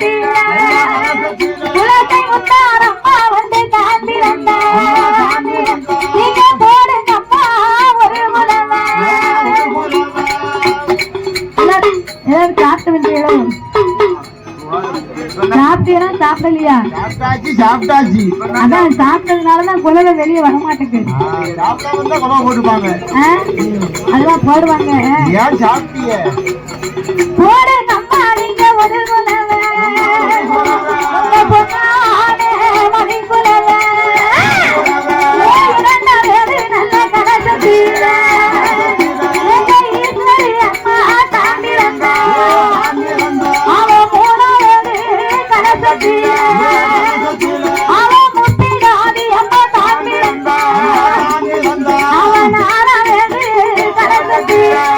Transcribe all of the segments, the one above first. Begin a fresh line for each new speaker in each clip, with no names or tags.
తీరా சாப்பிட்டியா சாப்பிடலையா?
சாப்பிட்டாச்சு
அதான் சாப்பிட்டதுனாலதான் குழந்தை வெளியே வர மாட்டேங்குது
போட்டுப்பாங்க.
அதெல்லாம் போடுவாங்க
ஏன்
சாப்பிட்டீங்க Música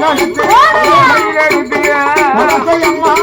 நடித்து நடித்து